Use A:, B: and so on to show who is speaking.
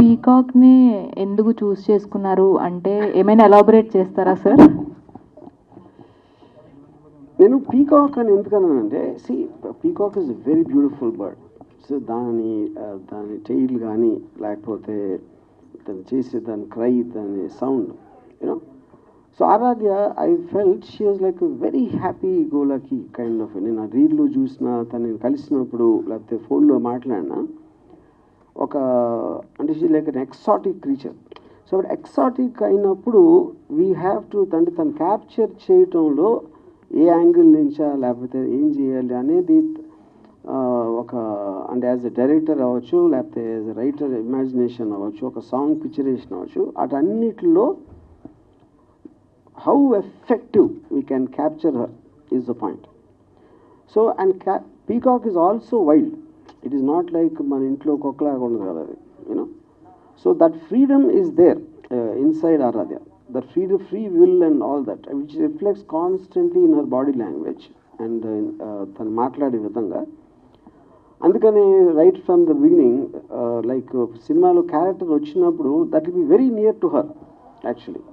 A: పీకాక్ని ఎందుకు చూస్ చేసుకున్నారు? అంటే ఏమైనా ఎలాబొరేట్ చేస్తారా సార్?
B: నేను పీకాక్ అని ఎందుకన్నానంటే see peacock is very beautiful bird. So దాని దాని టైల్ కానీ లేకపోతే దాన్ని చేసే దాని క్రై దాని sound you know so Aaradhya I felt she was like very happy గోలకి kind of. నేను ఆ రీల్లో చూసిన తను కలిసినప్పుడు లేకపోతే ఫోన్లో మాట్లాడినా ఒక అంటే she like an exotic creature so but exotic అయినప్పుడు వీ హ్యావ్ టు అంటే తను క్యాప్చర్ చేయటంలో ఏ యాంగిల్ నుంచా లేకపోతే ఏం చేయాలి అనేది ఒక అంటే యాజ్ ఎ డైరెక్టర్ అవ్వచ్చు లేకపోతే యాజ్ ఎ రైటర్ ఇమాజినేషన్ అవ్వచ్చు ఒక సాంగ్ పిక్చరేషన్ అవ్వచ్చు అటన్నిటిలో how effective we can capture her is the point so and క్యా peacock is also wild it is not like మన ఇంట్లో కుక్కలాగా ఉండదు కదా అది you know so that freedom is there inside Aaradhya that freedom free will and all that which reflects constantly in her body language and తను మాట్లాడే విధంగా అందుకని right from the beginning like సినిమాలో క్యారెక్టర్ వచ్చినప్పుడు that will be very near to her actually